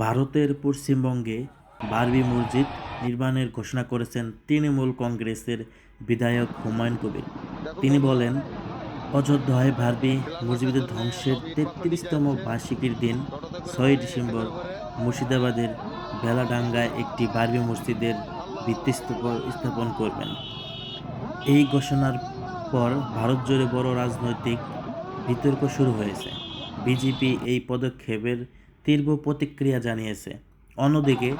ভারতের পশ্চিমবঙ্গে বারবি মসজিদ নির্মাণের ঘোষণা করেছেন তৃণমূল কংগ্রেসের বিধায়ক হুমায়ুন কবির। তিনি বলেন, অযোধ্যায় বারবি মসজিদের ধ্বংসের তেত্রিশতম বার্ষিকীর দিন, ছয় ডিসেম্বর, মুর্শিদাবাদের বেলাডাঙ্গায় একটি বারবি মসজিদের ভিত্তিস্তূপ স্থাপন করবেন। এই ঘোষণার পর ভারত জুড়ে বড় রাজনৈতিক বিতর্ক শুরু হয়েছে। বিজেপি এই পদক্ষেপের তীব্র প্রতিক্রিয়া জানিয়েছে। অন্যদিকে,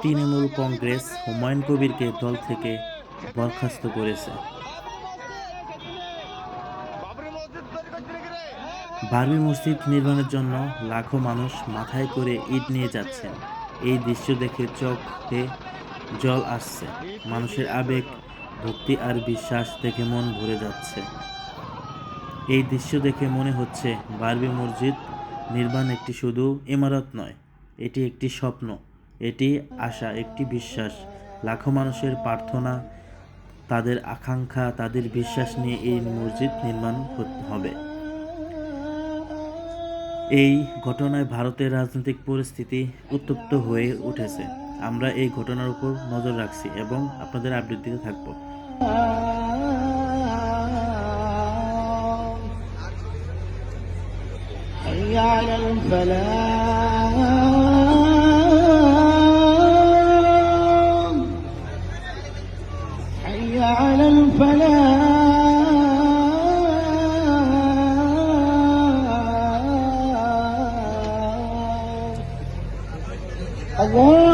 তৃণমূল কংগ্রেস হুমায়ুন কবিরকে দল থেকে বরখাস্ত করেছে। বারবি মসজিদ নির্মাণের জন্য লাখো মানুষ মাথায় করে ইট নিয়ে যাচ্ছেন। এই দৃশ্য দেখে চোখে জল আসছে। মানুষের আবেগ ভক্তি আর বিশ্বাস দেখে মন ভরে যাচ্ছে। এই দৃশ্য দেখে মনে হচ্ছে বারবি মসজিদ নির্মাণ একটি শুধু ইমারত নয়, এটি একটি স্বপ্ন, এটি আশা, একটি বিশ্বাস। লাখো মানুষের প্রার্থনা, তাদের আকাঙ্ক্ষা, তাদের বিশ্বাস নিয়ে এই মসজিদ নির্মাণ হবে। এই ঘটনায় ভারতের রাজনৈতিক পরিস্থিতি উত্তপ্ত হয়ে উঠেছে। আমরা এই ঘটনার উপর নজর রাখছি এবং আপনাদের আপডেট দিতে থাকব Oh.